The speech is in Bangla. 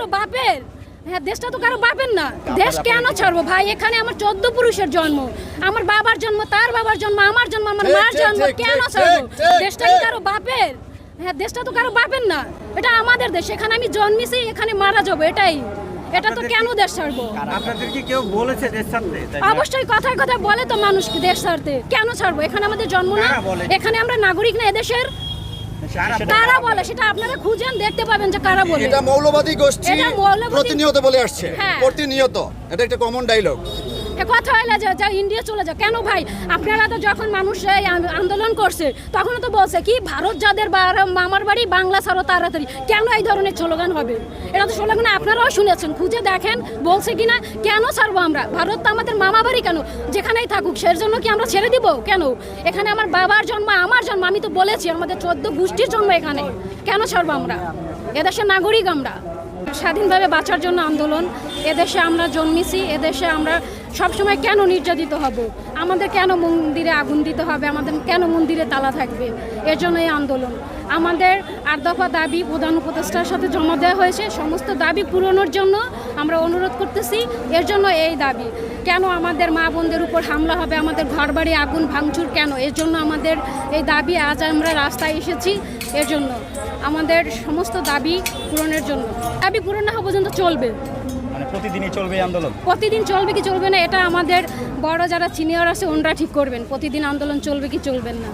কারও বাপের? হ্যাঁ দেশটা তো কারও বাপের না। দেশ কেন ছাড়বো? ভাই এখানে আমার চোদ্দ পুরুষের জন্ম। আমার বাবার জন্ম তার বাবার জন্ম আমার জন্ম আমার মার জন্ম কেন ছাড়বো? দেশটা কি কারও বাপের? হ্যাঁ দেশটা তো কারও বাপের না। এটা আমাদের দেশ এখানে আমি জন্মেছি এখানে মারা যাব এটাই। এটা তো কেন দেশ ছাড়বো? আপনাদের কি কেউ বলেছে দেশ ছাড়তে? অবশ্যই কথায় কথায় বলে তো মানুষ দেশ ছাড়তে। কেন ছাড়বো? এখানে আমাদের জন্ম না। এখানে আমরা নাগরিক না এদেশের। কারা বলে? সেটা আপনারা খুঁজেন দেখতে পাবেন যে কারা বলে। এটা মৌলবাদী গোষ্ঠী এটা প্রতিনিয়ত বলে আসছে। হ্যাঁ। প্রতিনিয়ত। এটা একটা কমন ডায়লগ কথা হইলে যে যা ইন্ডিয়া চলে যাও। কেন ভাই? আপনারা তো যখন মানুষ এই আন্দোলন করছে তখন তো বলছে, কি ভারত যাদের মামার বাড়ি, বাংলা ছাড়ো তাড়াতাড়ি। কেন এই ধরনের স্লোগান হবে? এটা তো স্লোগান আপনারাও শুনেছেন, খুঁজে দেখেন, বলছে কি না কেন ছাড়বো আমরা? ভারত তো আমাদের মামা বাড়ি কেন? যেখানেই থাকুক সের জন্য কি আমরা ছেড়ে দিব? কেন? এখানে আমার বাবার জন্ম, আমার জন্ম, আমি তো বলেছি, আমাদের চোদ্দ গোষ্ঠীর জন্ম এখানে। কেন ছাড়বো আমরা? এদেশের নাগরিক আমরা। স্বাধীনভাবে বাঁচার জন্য আন্দোলন, এদেশে আমরা জন্মেছি, এদেশে আমরা সবসময় কেন নির্যাতিত হব? আমাদের কেন মন্দিরে আগুন দিতে হবে? আমাদের কেন মন্দিরে তালা থাকবে? এর জন্য এই আন্দোলন। আমাদের আট দফা দাবি প্রধান উপদেষ্টার সাথে জমা দেওয়া হয়েছে। সমস্ত দাবি পূরণের জন্য আমরা অনুরোধ করতেছি। এর জন্য এই দাবি। কেন আমাদের মা বোনদের উপর হামলা হবে? আমাদের ঘরবাড়ি আগুন ভাঙচুর কেন? এর জন্য আমাদের এই দাবি আজ আমরা রাস্তায় এসেছি। এর জন্য। আমাদের সমস্ত দাবি পূরণের জন্য। দাবি পূরণ না হওয়া পর্যন্ত চলবে। মানে প্রতিদিনই চলবে আন্দোলন? প্রতিদিন চলবে কি চলবে না, এটা আমাদের বড় যারা সিনিয়র আছে, ওনারা ঠিক করবেন। প্রতিদিন আন্দোলন চলবে কি চলবেন না।